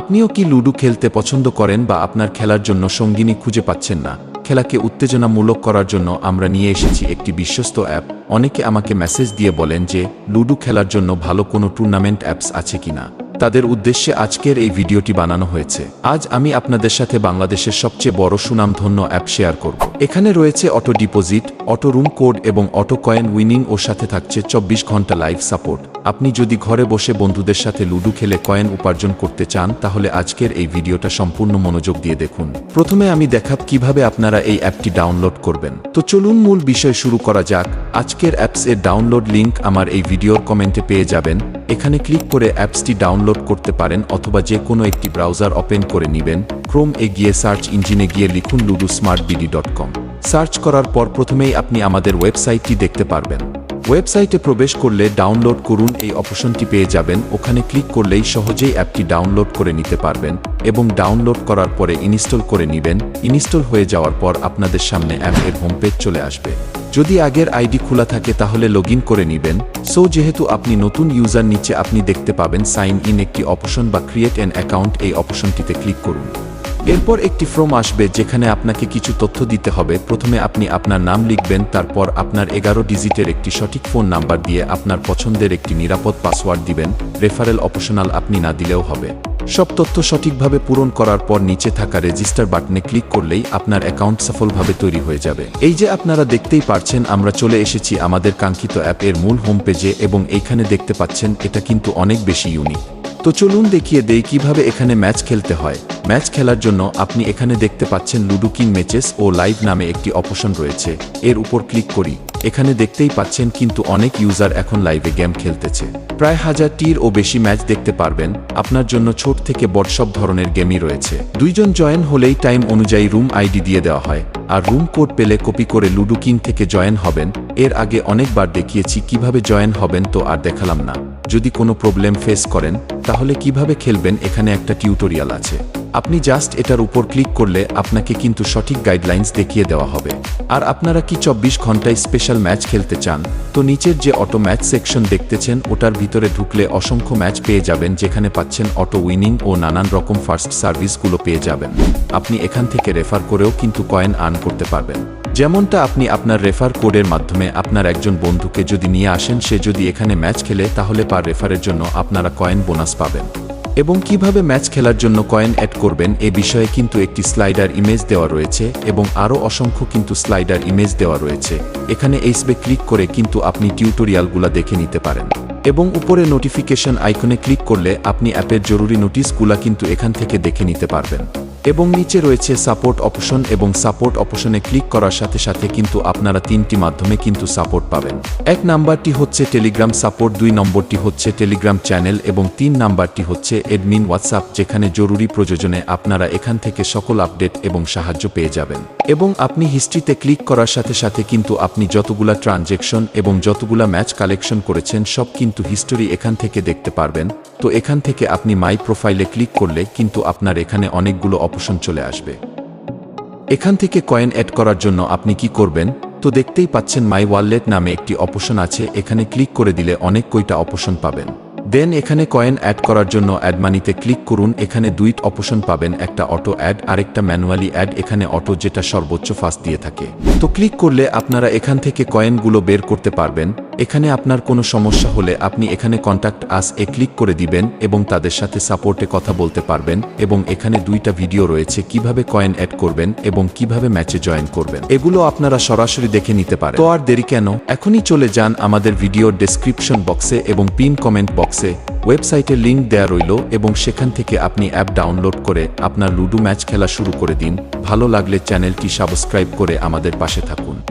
আপনিও কি লুডো খেলতে পছন্দ করেন বা আপনার খেলার জন্য সঙ্গিনী খুঁজে পাচ্ছেন না? খেলাকে উত্তেজনামূলক করার জন্য আমরা নিয়ে এসেছি একটি বিশ্বস্ত অ্যাপ। অনেকে আমাকে মেসেজ দিয়ে বলেন যে, লুডো খেলার জন্য ভালো কোনো টুর্নামেন্ট অ্যাপস আছে কিনা তাদের উদ্দেশ্যে আজকের এই ভিডিওটি বানানো হয়েছে। আজ আমি আপনাদের সাথে বাংলাদেশের সবচেয়ে বড় সুনামধন্য অ্যাপ শেয়ার করব। এখানে রয়েছে auto deposit, auto room code এবং অটো কয়েন উইনিং ও সাথে থাকছে চব্বিশ ঘণ্টা লাইভ সাপোর্ট। আপনি যদি ঘরে বসে বন্ধুদের সাথে লুডো খেলে কয়েন উপার্জন করতে চান, তাহলে আজকের এই ভিডিওটা সম্পূর্ণ মনোযোগ দিয়ে দেখুন। প্রথমে আমি দেখাব কীভাবে আপনারা এই অ্যাপটি ডাউনলোড করবেন। তো চলুন মূল বিষয় শুরু করা যাক। আজকের অ্যাপস এর ডাউনলোড লিঙ্ক আমার এই ভিডিওর কমেন্টে পেয়ে যাবেন। এখানে ক্লিক করে অ্যাপসটি ডাউনলোড করতে পারেন অথবা যে কোনো একটি ব্রাউজার ওপেন করে নেবেন। ক্রোম এ গিয়ে সার্চ ইঞ্জিনে গিয়ে লিখুন ludo smart BD dot com search করার পর প্রথমেই আপনি আমাদের ওয়েবসাইটটি দেখতে পারবেন। ওয়েবসাইটে প্রবেশ করলে ডাউনলোড করুন এই অপশনটি পেয়ে যাবেন। ওখানে ক্লিক করলেই সহজেই অ্যাপটি ডাউনলোড করে নিতে পারবেন এবং ডাউনলোড করার পরে ইনস্টল করে নেবেন। ইনস্টল হয়ে যাওয়ার পর আপনাদের সামনে অ্যাপের হোমপেজ চলে আসবে। যদি আগের আইডি খোলা থাকে তাহলে লগ করে নেবেন। সো যেহেতু আপনি নতুন ইউজার নিচে আপনি দেখতে পাবেন, সাইন ইন একটি অপশন বা ক্রিয়েট অ্যান অ্যাকাউন্ট এই অপশনটিতে ক্লিক করুন। এরপর একটি ফর্ম আসবে যেখানে আপনাকে কিছু তথ্য দিতে হবে। প্রথমে আপনি আপনার নাম লিখবেন, তারপর আপনার এগারো ডিজিটের একটি সঠিক ফোন নাম্বার দিয়ে আপনার পছন্দের একটি নিরাপদ পাসওয়ার্ড দিবেন। রেফারেল অপশনাল আপনি না দিলেও হবে। সব তথ্য সঠিকভাবে পূরণ করার পর নিচে থাকা রেজিস্টার বাটনে ক্লিক করলেই আপনার অ্যাকাউন্ট সফলভাবে তৈরি হয়ে যাবে। এই যে আপনারা দেখতেই পারছেন, আমরা চলে এসেছি আমাদের কাঙ্ক্ষিত অ্যাপের মূল হোম পেজে এবং এইখানে দেখতে পাচ্ছেন, এটা কিন্তু অনেক বেশি ইউনিক। তো চলুন দেখিয়ে দেই কীভাবে এখানে ম্যাচ খেলতে হয়। ম্যাচ খেলার জন্য আপনি এখানে দেখতে পাচ্ছেন লুডো কিং ম্যাচেস ও লাইভ নামে একটি অপশন রয়েছে। এর উপর ক্লিক করি। এখানে দেখতেই পাচ্ছেন কিন্তু অনেক ইউজার এখন লাইভে গেম খেলতেছে। প্রায় হাজারটির ও বেশি ম্যাচ দেখতে পারবেন। আপনার জন্য ছোট থেকে বড় সব ধরনের গেমই রয়েছে। দুইজন জয়েন হলেই টাইম অনুযায়ী রুম আইডি দিয়ে দেওয়া হয়। আর রুম কোড পেলে কপি করে লুডো কিং থেকে জয়েন হবেন। এর আগে অনেকবার দেখিয়েছি কীভাবে জয়েন হবেন তো আর দেখালাম না। যদি কোনো প্রবলেম ফেস করেন, তাহলে কীভাবে খেলবেন এখানে একটা টিউটোরিয়াল আছে। আপনি জাস্ট এটার উপর ক্লিক করলে আপনাকে কিন্তু সঠিক গাইডলাইন্স দেখিয়ে দেওয়া হবে। আর আপনারা কি চব্বিশ ঘন্টায় স্পেশাল ম্যাচ খেলতে চান, তো নিচের যে অটো ম্যাচ সেকশন দেখতেছেন, ওটার ভিতরে ঢুকলে অসংখ্য ম্যাচ পেয়ে যাবেন, যেখানে পাচ্ছেন অটো উইনিং ও নানান রকম ফার্স্ট সার্ভিসগুলো পেয়ে যাবেন। আপনি এখান থেকে রেফার করেও কিন্তু কয়েন আর্ন করতে পারবেন। যেমনটা আপনি আপনার রেফার কোডের মাধ্যমে আপনার একজন বন্ধুকে যদি নিয়ে আসেন, সে যদি এখানে ম্যাচ খেলে, তাহলে পার রেফারের জন্য আপনারা কয়েন বোনাস পাবেন। এবং কীভাবে ম্যাচ খেলার জন্য কয়েন অ্যাড করবেন, এ বিষয়ে কিন্তু একটি স্লাইডার ইমেজ দেওয়া রয়েছে এবং আরও অসংখ্য কিন্তু স্লাইডার ইমেজ দেওয়া রয়েছে। এখানে এইসবে ক্লিক করে কিন্তু আপনি টিউটোরিয়ালগুলো দেখে নিতে পারেন। এবং উপরে নোটিফিকেশন আইকনে ক্লিক করলে আপনি অ্যাপের জরুরি নোটিশগুলা কিন্তু এখান থেকে দেখে নিতে পারবেন। এবং নিচে রয়েছে সাপোর্ট অপশন এবং সাপোর্ট অপশনে ক্লিক করার সাথে সাথে কিন্তু আপনারা তিনটি মাধ্যমে কিন্তু সাপোর্ট পাবেন। এক নাম্বারটি হচ্ছে টেলিগ্রাম সাপোর্ট, দুই নম্বরটি হচ্ছে টেলিগ্রাম চ্যানেল এবং তিন নাম্বারটি হচ্ছে এডমিন হোয়াটসঅ্যাপ যেখানে জরুরি প্রয়োজনে আপনারা এখান থেকে সকল আপডেট এবং সাহায্য পেয়ে যাবেন। এবং আপনি হিস্ট্রিতে ক্লিক করার সাথে সাথে কিন্তু আপনি যতগুলা ট্রানজেকশন এবং যতগুলা ম্যাচ কালেকশন করেছেন, সব কিন্তু হিস্টোরি এখান থেকে দেখতে পারবেন। তো এখান থেকে আপনি মাই প্রোফাইলে ক্লিক করলে কিন্তু আপনার এখানে অনেকগুলো অপশন চলে আসবে। এখান থেকে কয়েন অ্যাড করার জন্য আপনি কি করবেন? তো দেখতেই পাচ্ছেন মাই ওয়ালেট নামে একটি অপশন আছে। এখানে ক্লিক করে দিলে অনেক কইটা অপশন পাবেন। দেন এখানে কয়েন অ্যাড করার জন্য অ্যাড মানিতে ক্লিক করুন। এখানে দুইট অপশন পাবেন, একটা অটো অ্যাড, আরেকটা ম্যানুয়ালি অ্যাড, এখানে অটো যেটা সর্বোচ্চ ফাস্ট দিয়ে থাকে। তো ক্লিক করলে আপনারা এখান থেকে কয়েনগুলো বের করতে পারবেন। এখানে আপনার কোনো সমস্যা হলে আপনি এখানে কন্ট্যাক্ট আস এ ক্লিক করে দিবেন এবং তাদের সাথে সাপোর্টে কথা বলতে পারবেন এবং এখানে দুইটা ভিডিও রয়েছে, কীভাবে কয়েন অ্যাড করবেন এবং কীভাবে ম্যাচে জয়েন করবেন। এগুলো আপনারা সরাসরি দেখে নিতে পারেন। তো আর দেরি কেন? এখনই চলে যান আমাদের ভিডিওর ডেসক্রিপশন বক্সে এবং পিন কমেন্ট বক্সে ওয়েবসাইটের লিঙ্ক দেয়া রইল এবং সেখান থেকে আপনি অ্যাপ ডাউনলোড করে আপনার লুডো ম্যাচ খেলা শুরু করে দিন। ভালো লাগলে চ্যানেলটি সাবস্ক্রাইব করে আমাদের পাশে থাকুন।